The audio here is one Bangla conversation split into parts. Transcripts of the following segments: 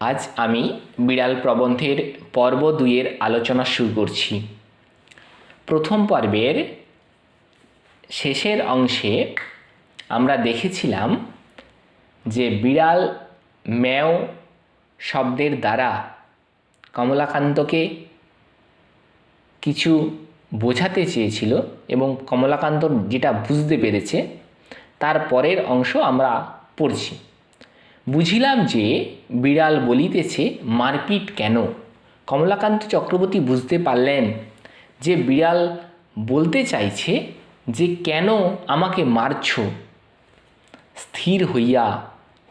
আজ আমি বিড়াল প্রবন্ধের পর্ব দুইয়ের আলোচনা শুরু করছি। প্রথম পর্বের শেষের অংশে আমরা দেখেছিলাম যে বিড়াল ম্যাও শব্দের দ্বারা কমলাকান্তকে কিছু বোঝাতে চেয়েছিল এবং কমলাকান্ত যেটা বুঝতে পেরেছে, তার পরের অংশ আমরা পড়ছি। বুঝিলাম যে বিড়াল বলিতেছে, মারপিট কেন? কমলাকান্ত চক্রবর্তী বুঝতে পারলেন যে বিড়াল বলতে চাইছে যে, কেন আমাকে মারছ? স্থির হইয়া,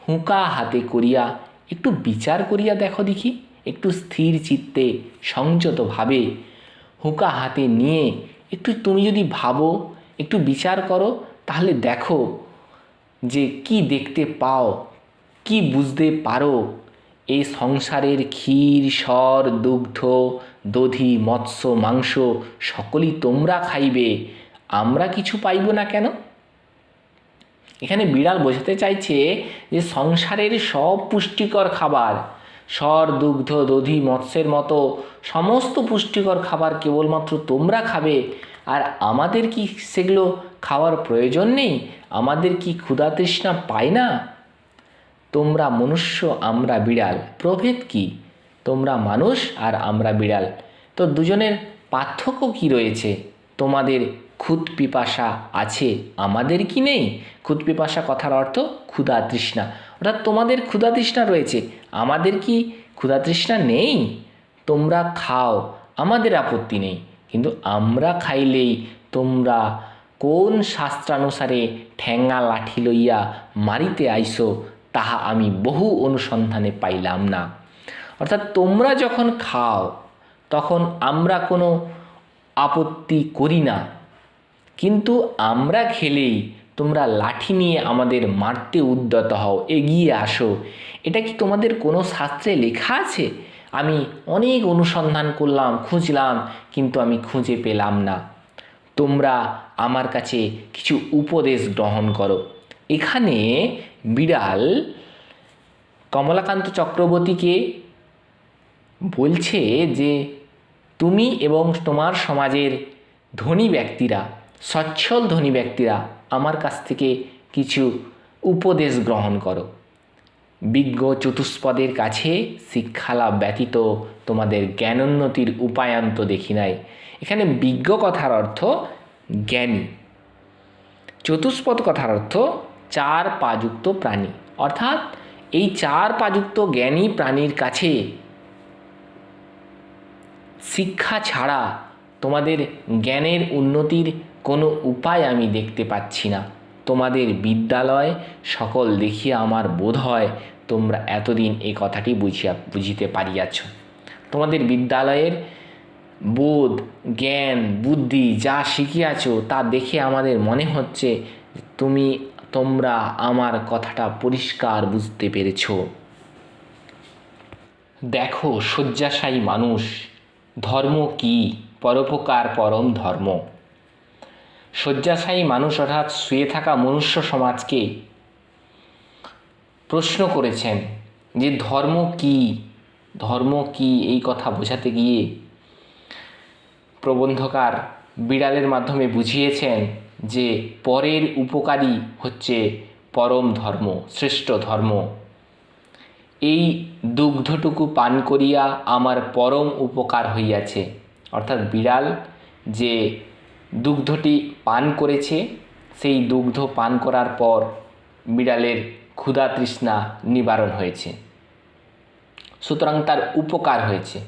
হুঁকা হাতে করিয়া, একটু বিচার করিয়া দেখো দেখি, একটু স্থির চিত্তে, সংযতভাবে হুঁকা হাতে নিয়ে, একটু তুমি যদি ভাবো, একটু বিচার করো, তাহলে দেখো যে কি দেখতে পাও। কি বুঝতে পারো? এই সংসারের ক্ষীর, স্বর, দুগ্ধ, দধি, মৎস্য, মাংস সকলই তোমরা খাইবে, আমরা কিছু পাইব না কেন? এখানে বিড়াল বোঝাতে চাইছে যে সংসারের সব পুষ্টিকর খাবার, স্বর, দুগ্ধ, দধি, মৎস্যের মতো সমস্ত পুষ্টিকর খাবার কেবলমাত্র তোমরা খাবে, আর আমাদের কি সেগুলো খাওয়ার প্রয়োজন নেই? আমাদের কি ক্ষুধা তৃষ্ণা পায় না? তোমরা মনুষ্য, আমরা বিড়াল। প্রভেদ কি? তোমরা মানুষ আর আমরা বিড়াল। তো দুজনের পার্থক্য কি রয়েছে? তোমাদের ক্ষুদ পিপাসা আছে, আমাদের কি নেই? ক্ষুদ পিপাসা কথার অর্থ ক্ষুধা তৃষ্ণা। অর্থাৎ তোমাদের ক্ষুধা তৃষ্ণা রয়েছে, আমাদের কি ক্ষুধা তৃষ্ণা নেই? তোমরা খাও, আমাদের আপত্তি নেই। কিন্তু আমরা খাইলেই তোমরা কোন শাস্ত্রানুসারে ঠেঙ্গা লাঠি লইয়া মারিতে আইসো? তাহা আমি বহু অনুসন্ধানে পাইলাম না। অর্থাৎ তোমরা যখন খাও, তখন আমরা কোনো আপত্তি করি না। কিন্তু আমরা খেলেই তোমরা লাঠি নিয়ে আমাদের মারতে উদ্যত হও, এগিয়ে আসো। এটা কি তোমাদের কোনো শাস্ত্রে লেখা আছে? আমি অনেক অনুসন্ধান করলাম, খুঁজলাম, কিন্তু আমি খুঁজে পেলাম না। তোমরা আমার কাছে কিছু উপদেশ গ্রহণ করো। এখানে বিড়াল কমলাকান্ত চক্রবর্তীকে বলছে যে তুমি এবং তোমার সমাজের ধনী ব্যক্তিরা, সচ্ছল ধনী ব্যক্তিরা আমার কাছ থেকে কিছু উপদেশ গ্রহণ করো। বিজ্ঞ চতুষ্পদের কাছে শিক্ষালাভ ব্যতীত তোমাদের জ্ঞানোন্নতির উপায়ান্ত দেখি নাই। এখানে বিজ্ঞ কথার অর্থ জ্ঞানী। চতুষ্পদ কথার অর্থ চার পাযুক্ত প্রাণী। অর্থাৎ এই চার পাযুক্ত জ্ঞানী প্রাণীর কাছে শিক্ষা ছাড়া তোমাদের জ্ঞানের উন্নতির কোনো উপায় আমি দেখতে পাচ্ছি না। তোমাদের বিদ্যালয় সকল দেখিয়া আমার বোধ হয় তোমরা এতদিন এই কথাটি বুঝিয়া, বুঝিতে পারিয়াছ। তোমাদের বিদ্যালয়ের বোধ, জ্ঞান, বুদ্ধি যা শিখিয়াছ তা দেখে আমাদের মনে হচ্ছে তুমি তোমরা আমার কথাটা পরিষ্কার বুঝতে পেরেছ। দেখো, শয্যাশায়ী মানুষ, ধর্ম কি? পরোপকার পরম ধর্ম। শয্যাশায়ী মানুষ অর্থাৎ শুয়ে থাকা মনুষ্য সমাজকে প্রশ্ন করেছেন যে ধর্ম কি? ধর্ম কি? এই কথা বোঝাতে গিয়ে প্রবন্ধকার বিড়ালের মাধ্যমে বুঝিয়েছেন যে পরের উপকারী হচ্ছে পরম ধর্ম, শ্রেষ্ঠ ধর্ম। এই দুগ্ধটুকু পান করিয়া আমার পরম উপকার হইয়াছে। অর্থাৎ বিড়াল যে দুগ্ধটি পান করেছে, সেই দুগ্ধ পান করার পর বিড়ালের ক্ষুধা তৃষ্ণা নিবারণ হয়েছে। সুতরাং তার উপকার হয়েছে।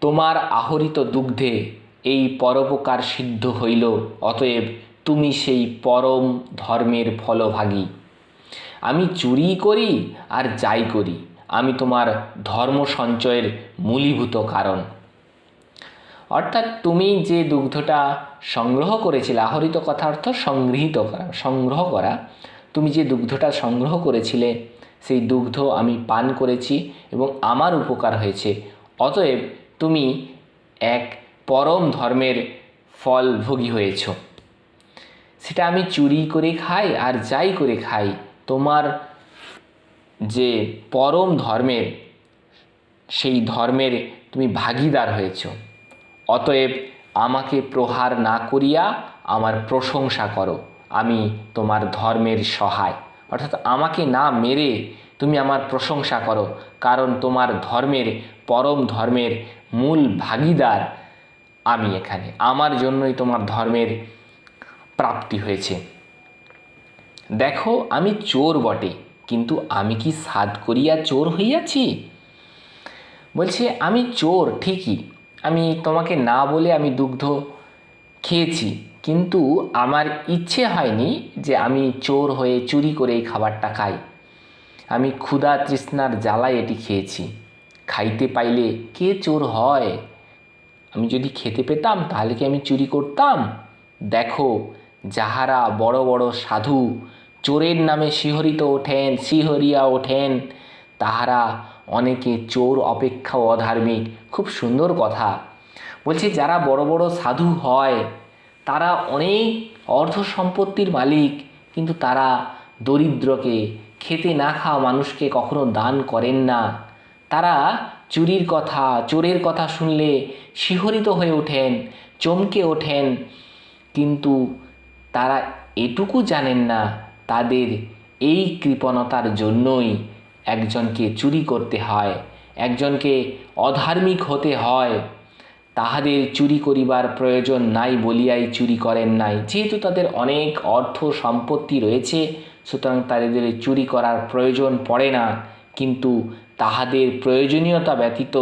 তোমার আহরিত দুগ্ধে এই পরোপকার সিদ্ধ হইল, অতএব তুমি সেই পরম ধর্মের ফলভাগী। আমি চুরি করি আর যাই করি, আমি তোমার ধর্ম সঞ্চয়ের মূলীভূত কারণ। অর্থাৎ তুমি যে দুগ্ধটা সংগ্রহ করেছিলে, আহরিত কথা অর্থ সংগৃহীত করা, সংগ্রহ করা, তুমি যে দুগ্ধটা সংগ্রহ করেছিলে, সেই দুগ্ধ আমি পান করেছি এবং আমার উপকার হয়েছে। অতএব তুমি এক পরম ধর্মের ফল ভোগী হয়েছ। সেটা আমি চুরি করে খাই আর যাই করে খাই, তোমার যে পরম ধর্মের, সেই ধর্মের তুমি ভাগিদার হয়েছ। অতএব আমাকে প্রহার না করিয়া আমার প্রশংসা করো, আমি তোমার ধর্মের সহায়। অর্থাৎ আমাকে না মেরে তুমি আমার প্রশংসা করো, কারণ তোমার ধর্মের, পরম ধর্মের মূল ভাগিদার আমি এখানে। আমার জন্যই তোমার ধর্মের প্রাপ্তি হয়েছে। দেখো, আমি চোর বটে, কিন্তু আমি কি সাধ করিয়া চোর হইয়াছি? বলছে, আমি চোর, ঠিকই। আমি তোমাকে না বলে আমি দুগ্ধ খেয়েছি, কিন্তু আমার ইচ্ছে হয়নি যে আমি চোর হয়ে চুরি করে এই খাবারটা খাই। আমি ক্ষুধা তৃষ্ণার জ্বালায় এটি খেয়েছি। খাইতে পাইলে কে চোর হয়? আমি যদি খেতে পেতাম, তাহলে কি আমি চুরি করতাম? দেখো, যাহারা বড় বড় সাধু চোরের নামে শিহরিত ওঠেন, শিহরিয়া ওঠেন, তাহারা অনেকে চোর অপেক্ষা অধার্মিক। খুব সুন্দর কথা। বলছে, যারা বড় বড় সাধু হয়, তারা অনেক অর্ধ সম্পত্তির মালিক, কিন্তু তারা দরিদ্রকে, খেতে না খাওয়া মানুষকে কখনো দান করেন না। তারা চুরির কথা, চোরের কথা শুনলে শিহরিত হয়ে ওঠেন, চমকে ওঠেন। কিন্তু তারা এটুকু জানেন না, তাদের এই কৃপণতার জন্যই একজনকে চুরি করতে হয়, একজনকে অধার্মিক হতে হয়। তাহাদের চুরি করিবার প্রয়োজন নাই বলিয়াই চুরি করেন নাই। যেহেতু তাদের অনেক অর্থ সম্পত্তি রয়েছে, সুতরাং তাদের চুরি করার প্রয়োজন পড়ে না। কিন্তু তাহাদের প্রয়োজনীয়তা ব্যতীত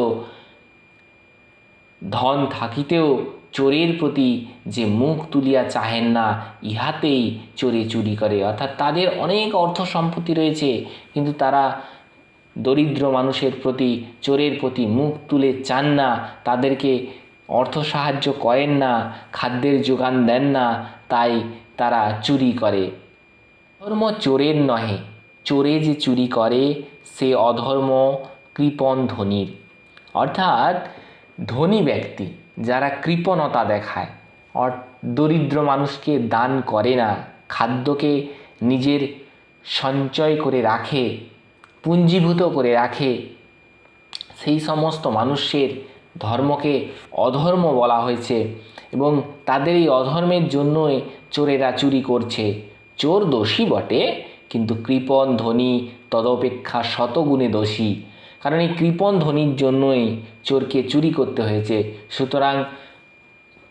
ধন থাকিতেও চোরের প্রতি যে মুখ তুলিয়া চাহেন না, ইহাতেই চোরে চুরি করে। অর্থাৎ তাদের অনেক অর্থ সম্পত্তি রয়েছে, কিন্তু তারা দরিদ্র মানুষের প্রতি, চোরের প্রতি মুখ তুলে চান না, তাদেরকে অর্থ সাহায্য করেন না, খাদ্যের যোগান দেন না, তাই তারা চুরি করে। ধর্ম চোরের নহে। চোরে যে চুরি করে, সে অধর্ম কৃপণ ধনীর। অর্থাৎ ধনী ব্যক্তি যারা কৃপণতা দেখায়, অর দরিদ্র মানুষকে দান করে না, খাদ্যকে নিজের সঞ্চয় করে রাখে, পুঞ্জীভূত করে রাখে, সেই সমস্ত মানুষের ধর্মকে অধর্ম বলা হয়েছে এবং তাদের এই অধর্মের জন্যই চোরেরা চুরি করছে। চোর দোষী বটে। কিন্তু কৃপণ ধনী তদপেক্ষা শতগুণে দোষী। কারণ এই কৃপণ ধনীর জন্যই চোরকে চুরি করতে হয়েছে। সুতরাং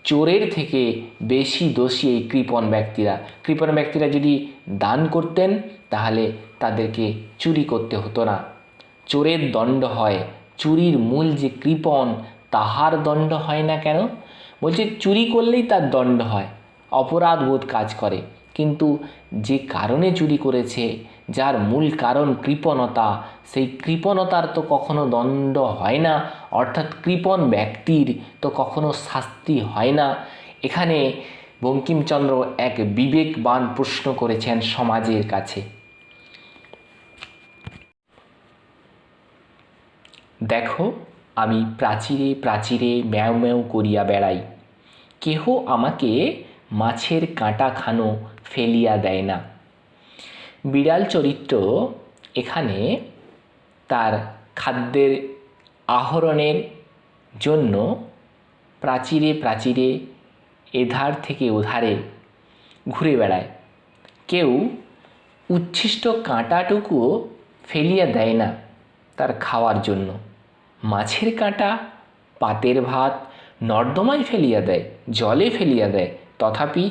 চোরের থেকে বেশি দোষী এই কৃপণ ব্যক্তিরা। কৃপণ ব্যক্তিরা যদি দান করতেন, তাহলে তাদেরকে চুরি করতে হতো না। চোরের দণ্ড হয়। চুরির মূল যে কৃপণ তাহার দণ্ড হয় না কেন? বলছে, চুরি করলেই তার দণ্ড হয়। অপরাধ বোধ কাজ করে। কিন্তু যে কারণে চুরি করেছে, যার মূল কারণ কৃপণতা, সেই কৃপণতার তো কখনো দণ্ড হয় না, অর্থাৎ কৃপণ ব্যক্তির তো কখনো শাস্তি হয় না। এখানে বঙ্কিমচন্দ্র এক বিবেকবান প্রশ্ন করেছেন সমাজের কাছে। দেখো, আমি প্রাচীরে প্রাচীরে ম্যাও ম্যাও করিয়া বেড়াই। কেহ আমাকে মাছের কাঁটা খানো ফেলিয়া দেয় না। বিড়াল চরিত্র এখানে তার খাদ্যের আহরণের জন্য প্রাচীরে প্রাচীরে এধার থেকে ওধারে ঘুরে বেড়ায়। কেউ উচ্ছিষ্ট কাঁটাটুকুও ফেলিয়া দেয় না তার খাওয়ার জন্য। মাছের কাঁটা পাতের ভাত নর্দমায় ফেলিয়া দেয়, জলে ফেলিয়া দেয় তথাপি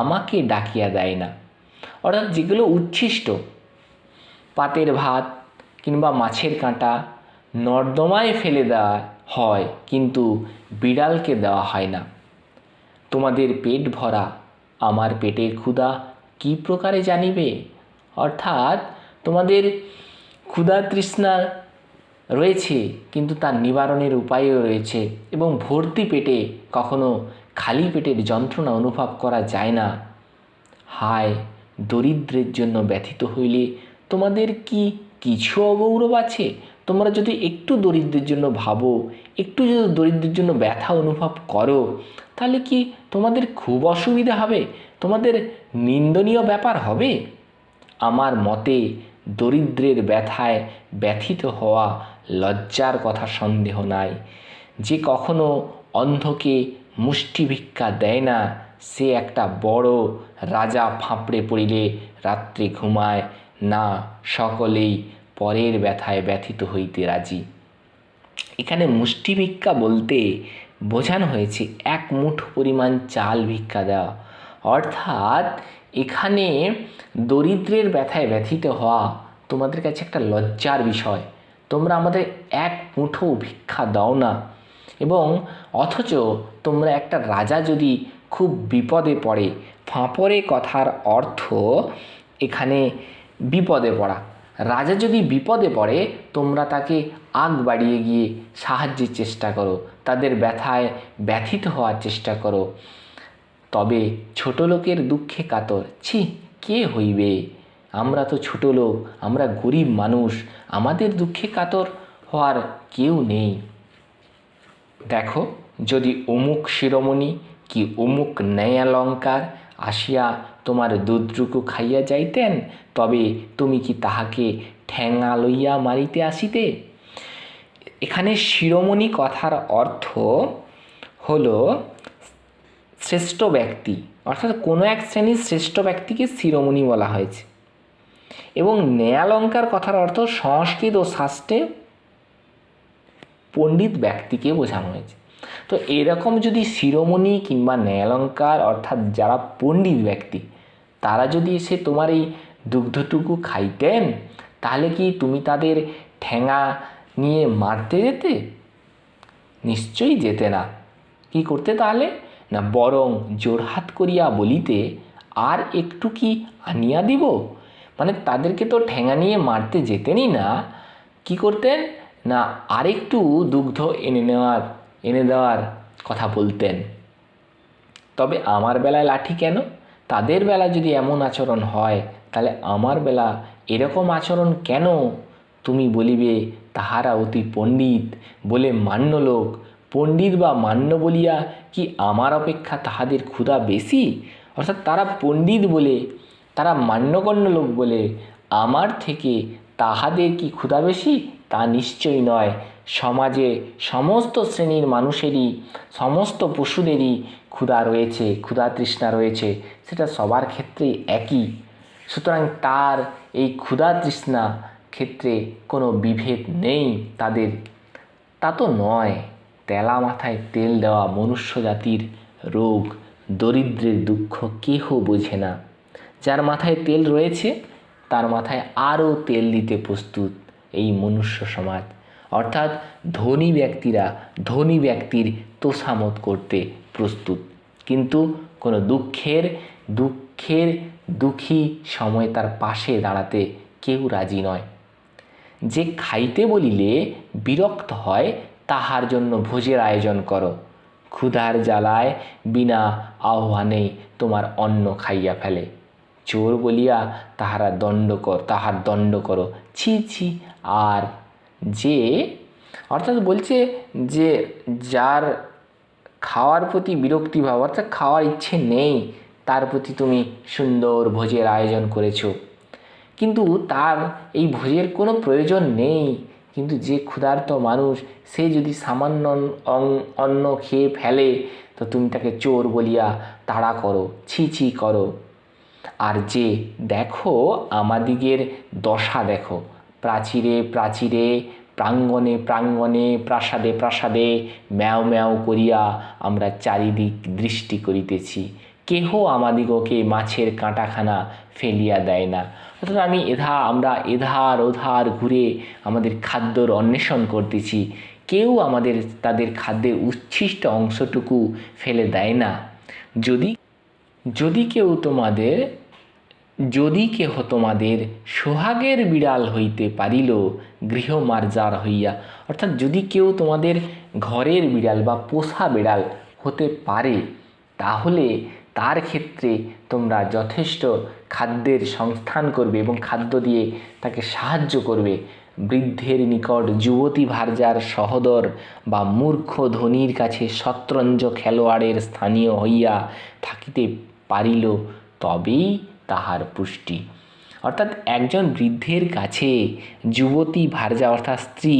আমাকে ডাকিয়া দেয় না। অর্থাৎ যেগুলো উচ্ছিষ্ট, পাতের ভাত কিংবা মাছের কাঁটা নর্দমায় ফেলে দেওয়া হয়, কিন্তু বিড়ালকে দেওয়া হয় না। তোমাদের পেট ভরা, আমার পেটের ক্ষুধা কী প্রকারে জানিবে? অর্থাৎ তোমাদের ক্ষুধা তৃষ্ণা রয়েছে, কিন্তু তার নিবারণের উপায়ও রয়েছে এবং ভর্তি পেটে কখনো খালি পেটের যন্ত্রণা অনুভব করা যায় না। হায়, দরিদ্রের জন্য ব্যথিত হইলে তোমাদের কি কিছু অগৌরব আছে? তোমরা যদি একটু দরিদ্রের জন্য ভাবো, একটু যদি দরিদ্রের জন্য ব্যথা অনুভব করো, তাহলে কি তোমাদের খুব অসুবিধা হবে? তোমাদের নিন্দনীয় ব্যাপার হবে? আমার মতে, দরিদ্রের ব্যথায় ব্যথিত হওয়া লজ্জার কথা সন্দেহ নাই। যে কখনো অন্ধকে মুষ্টি ভিক্ষা দেয় না। সে একটা বড় রাজা ফাঁপড়ে পড়িলে রাত্রে ঘুমায়। না, সকলেই পরের ব্যথায় ব্যথিত হইতে রাজি। এখানে মুষ্টি ভিক্ষা বলতে বোঝানো হয়েছে এক মুঠো পরিমাণ চাল ভিক্ষা দেওয়া। অর্থাৎ এখানে দরিদ্রের ব্যথায় ব্যথিত হওয়া তোমাদের কাছে একটা লজ্জার বিষয়। তোমরা আমাদের এক মুঠো ভিক্ষা দাও না। এবং অথচ তোমরা একটা রাজা যদি খুব বিপদে পড়ে ফাঁপরে কথার অর্থ এখানে বিপদে পড়া। রাজা যদি বিপদে পড়ে, তোমরা তাকে আগ বাড়িয়ে গিয়ে সাহায্যের চেষ্টা করো, তাদের ব্যথায় ব্যথিত হওয়ার চেষ্টা করো। তবে ছোট লোকের দুঃখে কাতর, ছি, কে হইবে? আমরা তো ছোট লোক, আমরা গরিব মানুষ, আমাদের দুঃখে কাতর হওয়ার কেউ নেই। দেখো, যদি অমুক শিরোমণি কি অমুক ন্যায়ালঙ্কার আসিয়া তোমার দুধটুকু খাইয়া যাইতেন, তবে তুমি কি তাহাকে ঠ্যাঙা লইয়া মারিতে আসিতে? এখানে শিরোমণি কথার অর্থ হলো শ্রেষ্ঠ ব্যক্তি, অর্থাৎ কোনো এক শ্রেণির শ্রেষ্ঠ ব্যক্তিকে শিরোমণি বলা হয়েছে। এবং ন্যায়ালঙ্কার কথার অর্থ সংস্কৃত ও শাস্ত্রে পণ্ডিত ব্যক্তিকে বোঝানো হয়েছে। তো এরকম যদি শিরোমণি কিংবা ন্যায়ালঙ্কার অর্থাৎ যারা পণ্ডিত ব্যক্তি, তারা যদি এসে তোমার এই দুগ্ধটুকু খাইতেন, তাহলে কি তুমি তাদের ঠেঙা নিয়ে মারতে যেতে? নিশ্চয়ই যেতে না। কি করতে তাহলে? না, বরং জোরহাত করিয়া বলিতে, আর একটু কি আনিয়া দিব? মানে তাদেরকে তো ঠেঙা নিয়ে মারতে যেতেনই না। কি করতেন? না, আরেকটু দুগ্ধ এনে নেওয়ার, এনে দেওয়ার কথা বলতেন। তবে আমার বেলায় লাঠি কেন? তাদের বেলা যদি এমন আচরণ হয়, তাহলে আমার বেলা এরকম আচরণ কেন? তুমি বলিবে, তাহারা অতি পণ্ডিত বলে মান্য লোক। পণ্ডিত বা মান্য বলিয়া কি আমার অপেক্ষা তাহাদের ক্ষুধা বেশি? অর্থাৎ তারা পণ্ডিত বলে, তারা মান্যগণ্য লোক বলে, আমার থেকে তাহাদের কি ক্ষুধা বেশি? তা নিশ্চয়ই নয়। সমাজে সমস্ত শ্রেণির মানুষেরই, সমস্ত পশুদেরই ক্ষুধা রয়েছে, ক্ষুধা তৃষ্ণা রয়েছে, সেটা সবার ক্ষেত্রে একই। সুতরাং তার এই ক্ষুধা তৃষ্ণা ক্ষেত্রে কোনো বিভেদ নেই তাদের। তা তো নয়, তেলা মাথায় তেল দেওয়া মনুষ্য জাতির রোগ, দরিদ্রের দুঃখ কেহ বোঝে না। যার মাথায় তেল রয়েছে, তার মাথায় আরও তেল দিতে প্রস্তুত। এই মনুষ্য সমাজ। অর্থাৎ ধনী ব্যক্তিরা ধনী ব্যক্তির তোষামত করতে প্রস্তুত। কিন্তু কোনো দুঃখের দুঃখের, দুঃখী সময় তার পাশে দাঁড়াতে কেউ রাজি নয়। যে খাইতে বলিলে বিরক্ত হয়, তাহার জন্য ভোজের আয়োজন করো। ক্ষুধার জ্বালায় বিনা আহ্বানে তোমার অন্ন খাইয়া ফেলে। চোর বলিয়া তাহারা দণ্ড কর, তাহার দণ্ড করো। ছি ছি আর যে, অর্থাৎ বলছে যে যার খাওয়ার প্রতি বিরক্তিভাব, অর্থাৎ খাওয়ার ইচ্ছে নেই, তার প্রতি তুমি সুন্দর ভোজের আয়োজন করেছ। কিন্তু তার এই ভোজের কোনো প্রয়োজন নেই। কিন্তু যে ক্ষুধার্ত মানুষ, সে যদি সামান্য অন্ন খেয়ে ফেলে, তো তুমি তাকে চোর বলিয়া তাড়া করো, ছি ছি করো। আর যে, দেখো আমাদিগের দশা দেখো। প্রাচীরে প্রাচীরে, প্রাঙ্গণে প্রাঙ্গণে, প্রাসাদে প্রাসাদে ম্যাও ম্যাও করিয়া আমরা চারিদিক দৃষ্টি করিতেছি। কেহ আমাদিগকে মাছের কাঁটাখানা ফেলিয়া দেয় না। অর্থাৎ আমি এধা, আমরা এধার ওধার ঘুরে আমাদের খাদ্যর অন্বেষণ করতেছি। কেউ আমাদের, তাদের খাদ্যের উচ্ছিষ্ট অংশটুকু ফেলে দেয় না। যদি যদি কেউ তোমাদের যদি কেহ তোমাদের সোহাগের বিড়াল হইতে পারিল, গৃহমার্জার হইয়া। অর্থাৎ যদি কেউ তোমাদের ঘরের বিড়াল বা পোষা বিড়াল হতে পারে, তাহলে তার ক্ষেত্রে তোমরা যথেষ্ট খাদ্যের সংস্থান করবে এবং খাদ্য দিয়ে তাকে সাহায্য করবে। বৃদ্ধের নিকট যুবতী ভার্যার সহদর বা মূর্খ ধনির কাছে শতরঞ্জ খেলোয়াড়ের স্থানীয় হইয়া থাকিতে পারিল, তবেই তাহার পুষ্টি। অর্থাৎ একজন বৃদ্ধের কাছে যুবতী ভার্যা, অর্থাৎ স্ত্রী,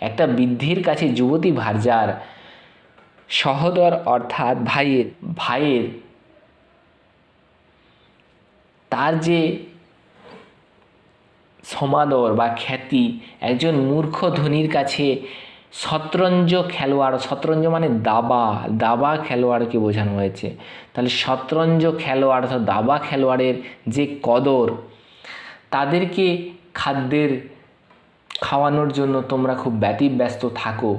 একটা বৃদ্ধের কাছে যুবতী ভার্যার সহদর, অর্থাৎ ভাইয়ের ভাইয়ের তার যে সমাদর বা খ্যাতি, একজন মূর্খ ধনীর কাছে শতরঞ্জ খেলোয়াড়, শতরঞ্জ মানে দাবা দাবা খেলোয়াড়কে বোঝানো হয়েছে। তাহলে শতরঞ্জ খেলোয়াড় অর্থাৎ দাবা খেলোয়াড়ের যে কদর, তাদেরকে খাদ্যের খাওয়ানোর জন্য তোমরা খুব ব্যতিব্যস্ত থাকো।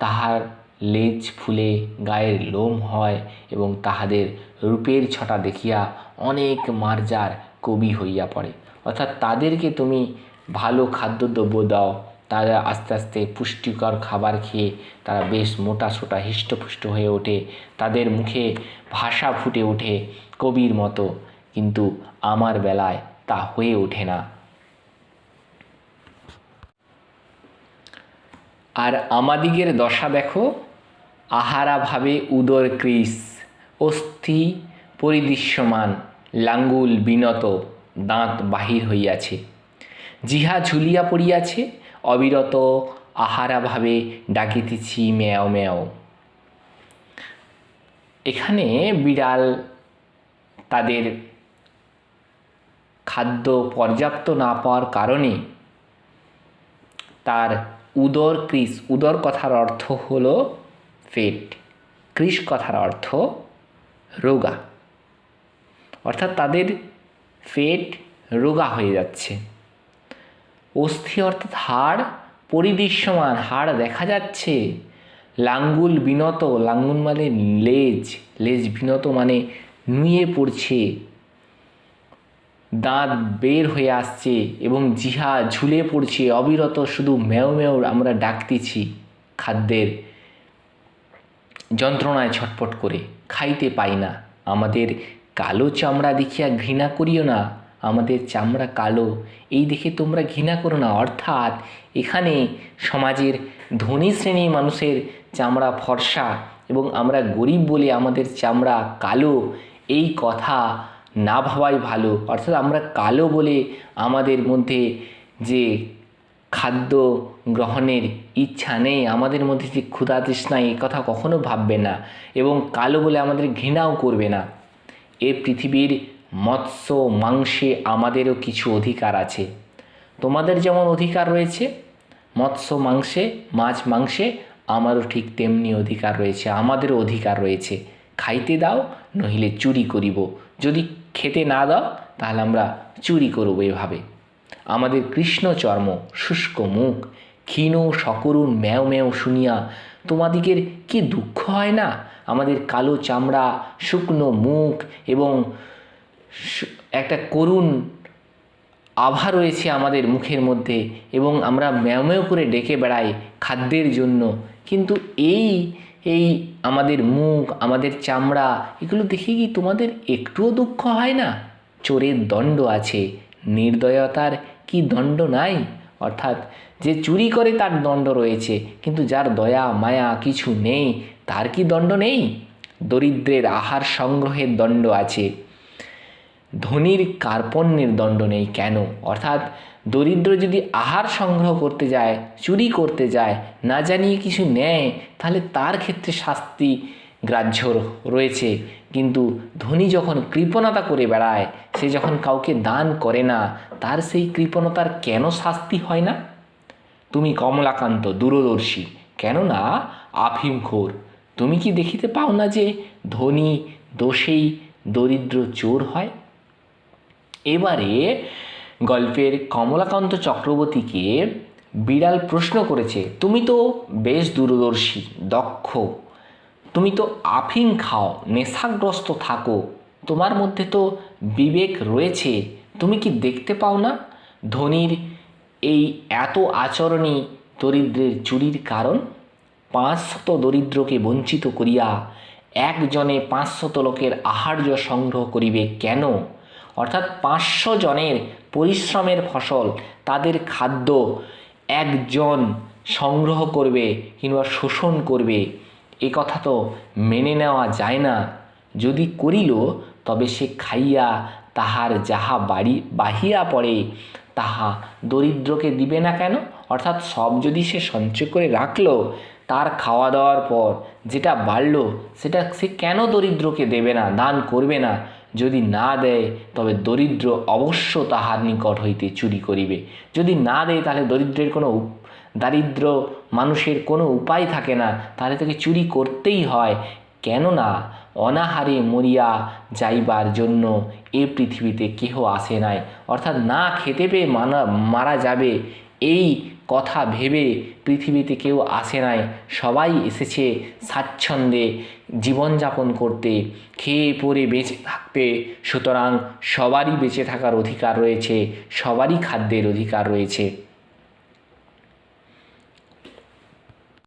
তাহার লেজ ফুলে, গায়ের লোম হয় এবং তাহাদের রূপের ছটা দেখিয়া অনেক মার্জার কবি হইয়া পড়ে। অর্থাৎ তাদেরকে তুমি ভালো খাদ্যদ্রব্য দাও। তারা আস্তে আস্তে পুষ্টিকর খাবার খেয়ে তারা বেশ মোটা সোটা, হৃষ্টপুষ্ট হয়ে ওঠে। তাদের মুখে ভাষা ফুটে ওঠে কবির মতো, কিন্তু আমার বেলায় তা হয়ে ওঠে না। আর আমাদিগের দশা দেখো, আহারাভাবে উদর ক্রিস, অস্থি পরিদৃশ্যমান, লাঙ্গুল বিনত দাঁত বাহির হইয়াছে। জিহা ঝুলিয়া পড়িয়াছে অবিরত আহারাভাবে ডাকিতেছি ম্যাও ম্যাও। এখানে বিড়াল তাদের খাদ্য পর্যাপ্ত না পাওয়ার কারণে তার উদর ক্রিস, উদর কথার অর্থ হলো পেট ক্রিস কথার অর্থ রোগা। অর্থাৎ তাদের পেট রোগা হয়ে যাচ্ছে। অস্থি অর্থাৎ হাড় পরিদৃশ্যমান, হাড় দেখা যাচ্ছে। লাঙ্গুল বিনত, লাঙ্গুল মানে লেজ লেজ বিনত মানে নুয়ে পড়ছে, দাঁত বের হয়ে আসছে এবং জিহা ঝুলে পড়ছে, অবিরত শুধু ম্যাও ম্যাও আমরা ডাকতেছি খাদ্যের যন্ত্রণায় ছটপট করে। খাইতে পাই না। আমাদের কালো চামড়া দেখিয়া ঘৃণা করিও না। আমাদের চামড়া কালো। এই দেখে তোমরা ঘৃণা করো না, অর্থাৎ এখানে সমাজের ধনী শ্রেণির মানুষের চামড়া ফর্সা এবং আমরা গরিব বলে আমাদের চামড়া কালো, এই কথা না ভাবাই ভালো। অর্থাৎ আমরা কালো বলে আমাদের মধ্যে যে খাদ্য গ্রহণের ইচ্ছা নেই, আমাদের মধ্যে যে ক্ষুধা তৃষ্ণা, এই কথা কখনো ভাববে না এবং কালো বলে আমাদের ঘৃণাও করবে না। এ পৃথিবীর মৎস্য, মাংসে আমাদেরও কিছু অধিকার আছে। তোমাদের যেমন অধিকার রয়েছে, মৎস্য, মাংসে, মাছ, মাংসে আমারও ঠিক তেমনি অধিকার রয়েছে, আমাদেরও অধিকার রয়েছে। খাইতে দাও, নহিলে চুরি করিব। যদি খেতে না দাও, তাহলে আমরা চুরি করব এভাবে। আমাদের কৃষ্ণ চর্ম, শুষ্ক মুখ, ক্ষীণ সকরুণ ম্যাও ম্যাও শুনিয়া তোমাদিগের কি দুঃখ হয় না? আমাদের কালো চামড়া, শুকনো মুখ এবং একটা করুণ আভা রয়েছে আমাদের মুখের মধ্যে এবং আমরা ম্যাও করে ডেকে বেড়াই খাদ্যের জন্য। কিন্তু এই এই আমাদের মুখ, আমাদের চামড়া, এগুলো দেখে কি তোমাদের একটুও দুঃখ হয় না? চোরের দণ্ড আছে। নির্দয়তার কি দণ্ড নাই? অর্থাৎ যে চুরি করে তার দণ্ড রয়েছে, কিন্তু যার দয়া, মায়া কিছু নেই, তার কি দণ্ড নেই? দরিদ্রের আহার সংগ্রহের দণ্ড আছে। ধনীর কার্পণ্যের দণ্ড নেই কেন? অর্থাৎ দরিদ্র যদি আহার সংগ্রহ করতে যায়, চুরি করতে যায়, না জানিয়ে কিছু নেয়, তাহলে তার ক্ষেত্রে শাস্তি গ্রাহ্য রয়েছে। কিন্তু ধনী যখন কৃপণতা করে বেড়ায়, সে যখন কাউকে দান করে না, তার সেই কৃপণতার কেন শাস্তি হয় না? তুমি কমলাকান্ত, দূরদর্শী, কেননা আফিমখোর তুমি কি দেখিতে পাও না যে ধনী, দোষেই দরিদ্র চোর হয়? এবারে গল্পের কমলাকান্ত চক্রবর্তীকে বিড়াল প্রশ্ন করেছে, তুমি তো বেশ দূরদর্শী, দক্ষ, তুমি তো আফিং খাও, নেশাগ্রস্ত থাকো, তোমার মধ্যে তো বিবেক রয়েছে, তুমি কি দেখতে পাও না? ধনীর এই এত আচরণই দরিদ্রের চুরির কারণ। পাঁচশত দরিদ্রকে বঞ্চিত করিয়া একজনে পাঁচশত লোকের আহার্য সংগ্রহ করিবে কেন? অর্থাৎ পাঁচশো জনের পরিশ্রমের ফসল তাদের খাদ্য একজন সংগ্রহ করবে কিংবা শোষণ করবে, এ কথা তো মেনে নেওয়া যায় না। যদি করিল, তবে সে খাইয়া তাহার যাহা বাড়ি, বাহিয়া পড়ে, তাহা দরিদ্রকে দিবে না কেন? অর্থাৎ সব যদি সে সঞ্চয় করে রাখল, তার খাওয়া দাওয়ার পর যেটা বাড়লো, সেটা সে কেন দরিদ্রকে দেবে না, দান করবে না? যদি না দেয়, তবে দরিদ্র অবশ্য তাহার নিকট হইতে চুরি করিবে। যদি না দেয়, তাহলে দরিদ্রের কোনো দারিদ্র মানুষের কোনো উপায় থাকে না, তাহলে তাকে চুরি করতেই হয়। কেননা, অনাহারে মরিয়া যাইবার জন্য এ পৃথিবীতে কেহ আসে নাই। অর্থাৎ না খেতে পেয়ে মানা, মারা যাবে, এই কথা ভেবে পৃথিবীতে কেউ আসে নাই। সবাই এসেছে স্বাচ্ছন্দ্যে জীবনযাপন করতে। খেয়ে, পরে বেঁচে থাকতে সুতরাং সবারই বেঁচে থাকার অধিকার রয়েছে, সবারই খাদ্যের অধিকার রয়েছে।